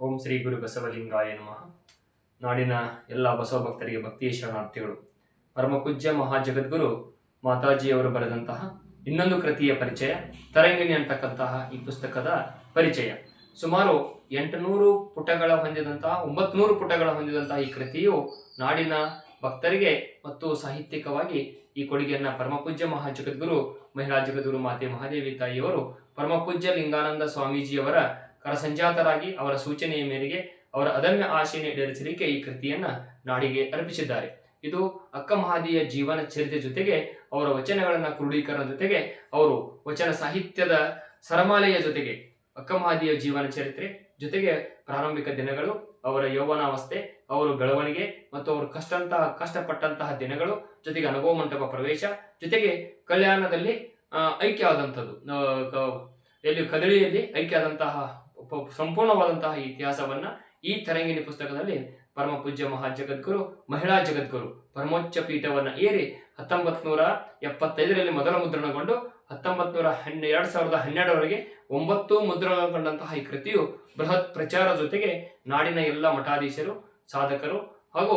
ಓಂ ಶ್ರೀ ಗುರು ಬಸವಲಿಂಗಾಯ ನಮಃ. ನಾಡಿನ ಎಲ್ಲ ಬಸವ ಭಕ್ತರಿಗೆ ಭಕ್ತಿಯ ಶರಣಾರ್ಥಿಗಳು. ಪರಮಪೂಜ್ಯ ಮಹಾಜಗದ್ಗುರು ಮಾತಾಜಿಯವರು ಬರೆದಂತಹ ಇನ್ನೊಂದು ಕೃತಿಯ ಪರಿಚಯ, ತರಂಗಿಣಿ ಅಂತಕ್ಕಂತಹ ಈ ಪುಸ್ತಕದ ಪರಿಚಯ. ಸುಮಾರು ಎಂಟುನೂರು ಪುಟಗಳ ಹೊಂದಿದಂತಹ, ಒಂಬತ್ನೂರು ಪುಟಗಳ ಹೊಂದಿದಂತಹ ಈ ಕೃತಿಯು ನಾಡಿನ ಭಕ್ತರಿಗೆ ಮತ್ತು ಸಾಹಿತ್ಯಿಕವಾಗಿ ಈ ಕೊಡುಗೆಯನ್ನ ಪರಮಪೂಜ್ಯ ಮಹಾಜಗದ್ಗುರು ಮಹಿಳಾ ಜಗದ್ಗುರು ಮಾತೆ ಮಹಾದೇವಿ ತಾಯಿಯವರು ಪರಮಪೂಜ್ಯ ಲಿಂಗಾನಂದ ಸ್ವಾಮೀಜಿಯವರ ಕರಸಂಜಾತರಾಗಿ ಅವರ ಸೂಚನೆಯ ಮೇರೆಗೆ ಅವರ ಅದಮ್ಯ ಆಶಯ ಈಡೇರಿಸಲಿಕ್ಕೆ ಈ ಕೃತಿಯನ್ನ ನಾಡಿಗೆ ಅರ್ಪಿಸಿದ್ದಾರೆ. ಇದು ಅಕ್ಕ ಮಹಾದಿಯ ಜೀವನ ಚರಿತ್ರೆ ಜೊತೆಗೆ ಅವರ ವಚನಗಳನ್ನ ಕ್ರೋಢೀಕರಣ ಜೊತೆಗೆ ಅವರು ವಚನ ಸಾಹಿತ್ಯದ ಸರಮಾಲೆಯ ಜೊತೆಗೆ ಅಕ್ಕ ಮಹಾದಿಯ ಜೀವನ ಚರಿತ್ರೆ ಜೊತೆಗೆ ಪ್ರಾರಂಭಿಕ ದಿನಗಳು, ಅವರ ಯೌವನಾವಸ್ಥೆ, ಅವರ ಬೆಳವಣಿಗೆ ಮತ್ತು ಅವರು ಕಷ್ಟಂತಹ ಕಷ್ಟಪಟ್ಟಂತಹ ದಿನಗಳು ಜೊತೆಗೆ ಅನುಭವ ಮಂಟಪ ಪ್ರವೇಶ ಜೊತೆಗೆ ಕಲ್ಯಾಣದಲ್ಲಿ ಐಕ್ಯ ಆದಂಥದ್ದು ಎಲ್ಲಿ ಕದಳಿಯಲ್ಲಿ ಐಕ್ಯ ಆದಂತಹ ಸಂಪೂರ್ಣವಾದಂತಹ ಇತಿಹಾಸವನ್ನ ಈ ತರಂಗಿಣಿ ಪುಸ್ತಕದಲ್ಲಿ ಪರಮ ಪೂಜ್ಯ ಮಹಾ ಜಗದ್ಗುರು, ಮಹಿಳಾ ಜಗದ್ಗುರು ಪರಮೋಚ್ಚ ಪೀಠವನ್ನ ಏರಿ ಹತ್ತೊಂಬತ್ ನೂರ ಎಪ್ಪತ್ತೈದರಲ್ಲಿ ಮೊದಲ ಮುದ್ರಣಗೊಂಡು ಹತ್ತೊಂಬತ್ ನೂರ ಹನ್ನೆ, ಎರಡ್ ಸಾವಿರದ ಹನ್ನೆರಡರವರೆಗೆ ಒಂಬತ್ತು ಮುದ್ರಣಗೊಂಡಂತಹ ಈ ಕೃತಿಯು ಬೃಹತ್ ಪ್ರಚಾರ ಜೊತೆಗೆ ನಾಡಿನ ಎಲ್ಲ ಮಠಾಧೀಶರು, ಸಾಧಕರು ಹಾಗೂ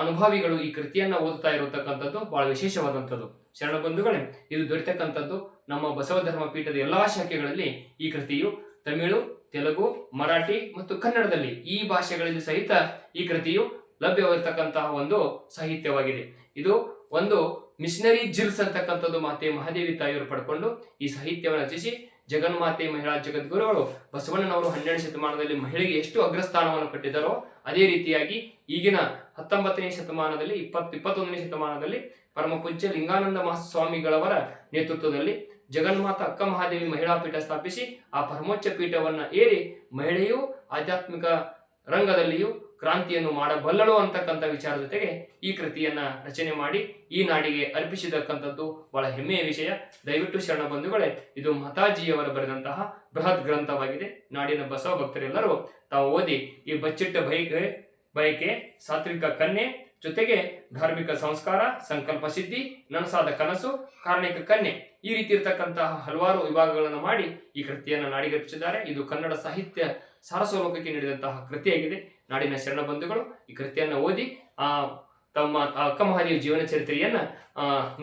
ಅನುಭವಿಗಳು ಈ ಕೃತಿಯನ್ನ ಓದುತ್ತಾ ಇರತಕ್ಕಂಥದ್ದು ಬಹಳ ವಿಶೇಷವಾದಂಥದ್ದು. ಶರಣ ಬಂಧುಗಳೇ, ಇದು ದೊರೆತಕ್ಕಂಥದ್ದು ನಮ್ಮ ಬಸವ ಧರ್ಮ ಪೀಠದ ಎಲ್ಲಾ ಶಾಖೆಗಳಲ್ಲಿ ಈ ಕೃತಿಯು ತಮಿಳು, ತೆಲುಗು, ಮರಾಠಿ ಮತ್ತು ಕನ್ನಡದಲ್ಲಿ ಈ ಭಾಷೆಗಳಲ್ಲಿ ಸಹಿತ ಈ ಕೃತಿಯು ಲಭ್ಯವಿರತಕ್ಕಂತಹ ಒಂದು ಸಾಹಿತ್ಯವಾಗಿದೆ. ಇದು ಒಂದು ಮಿಷನರಿ ಜಿಲ್ಸ್ ಅಂತಕ್ಕಂಥದ್ದು ಮಾತೆ ಮಹಾದೇವಿ ತಾಯಿಯವರು ಪಡ್ಕೊಂಡು ಈ ಸಾಹಿತ್ಯವನ್ನು ರಚಿಸಿ ಜಗನ್ಮಾತೆ ಮಹಿಳಾ ಜಗದ್ಗುರುಗಳು ಬಸವಣ್ಣನವರು ಹನ್ನೆರಡು ಶತಮಾನದಲ್ಲಿ ಮಹಿಳೆಗೆ ಎಷ್ಟು ಅಗ್ರಸ್ಥಾನವನ್ನು ಕಟ್ಟಿದರೋ ಅದೇ ರೀತಿಯಾಗಿ ಈಗಿನ ಹತ್ತೊಂಬತ್ತನೇ ಶತಮಾನದಲ್ಲಿ ಇಪ್ಪತ್ ಇಪ್ಪತ್ತೊಂದನೇ ಶತಮಾನದಲ್ಲಿ ಪರಮ ಪೂಜ್ಯ ಲಿಂಗಾನಂದ ಮಹಾಸ್ವಾಮಿಗಳವರ ನೇತೃತ್ವದಲ್ಲಿ ಜಗನ್ಮಾತ ಅಕ್ಕ ಮಹಾದೇವಿ ಮಹಿಳಾ ಪೀಠ ಸ್ಥಾಪಿಸಿ ಆ ಪರಮೋಚ್ಚ ಪೀಠವನ್ನ ಏರಿ ಮಹಿಳೆಯು ಆಧ್ಯಾತ್ಮಿಕ ರಂಗದಲ್ಲಿಯೂ ಕ್ರಾಂತಿಯನ್ನು ಮಾಡಬಲ್ಲಳು ಅಂತಕ್ಕಂಥ ವಿಚಾರ ಜೊತೆಗೆ ಈ ಕೃತಿಯನ್ನ ರಚನೆ ಮಾಡಿ ಈ ನಾಡಿಗೆ ಅರ್ಪಿಸಿದಕ್ಕಂಥದ್ದು ಬಹಳ ಹೆಮ್ಮೆಯ ವಿಷಯ. ದಯವಿಟ್ಟು ಶರಣ ಬಂಧುಗಳೇ, ಇದು ಮತಾಜಿಯವರು ಬರೆದಂತಹ ಬೃಹತ್ ಗ್ರಂಥವಾಗಿದೆ. ನಾಡಿನ ಬಸವ ಭಕ್ತರೆಲ್ಲರೂ ತಾವು ಓದಿ ಈ ಬಚ್ಚಿಟ್ಟ ಬೈಕೆ ಬಯಕೆ, ಸಾತ್ವಿಕ ಕನ್ಯೆ ಜೊತೆಗೆ ಧಾರ್ಮಿಕ ಸಂಸ್ಕಾರ, ಸಂಕಲ್ಪ ಸಿದ್ಧಿ, ನನಸಾದ ಕನಸು, ಕಾರ್ಣಿಕ ಕನ್ಯೆ ಈ ರೀತಿ ಇರತಕ್ಕಂತಹ ಹಲವಾರು ವಿಭಾಗಗಳನ್ನು ಮಾಡಿ ಈ ಕೃತಿಯನ್ನು ನಾಡಿಗರ್ಪಿಸಿದ್ದಾರೆ. ಇದು ಕನ್ನಡ ಸಾಹಿತ್ಯ ಸಾರಸ್ವಲೋಕಕ್ಕೆ ನೀಡಿದಂತಹ ಕೃತಿಯಾಗಿದೆ. ನಾಡಿನ ಶರಣ ಬಂಧುಗಳು ಈ ಕೃತಿಯನ್ನು ಓದಿ ಆ ತಮ್ಮ ಆ ಅಕ್ಕ ಮಹಾದೇವಿ ಜೀವನ ಚರಿತ್ರೆಯನ್ನ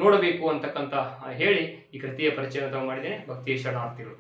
ನೋಡಬೇಕು ಅಂತಕ್ಕಂತ ಹೇಳಿ ಈ ಕೃತಿಯ ಪರಿಚಯ ಮಾಡಿದ್ದೇನೆ. ಭಕ್ತಿಯ ಶರಣಾರ್ಥಿಗಳು.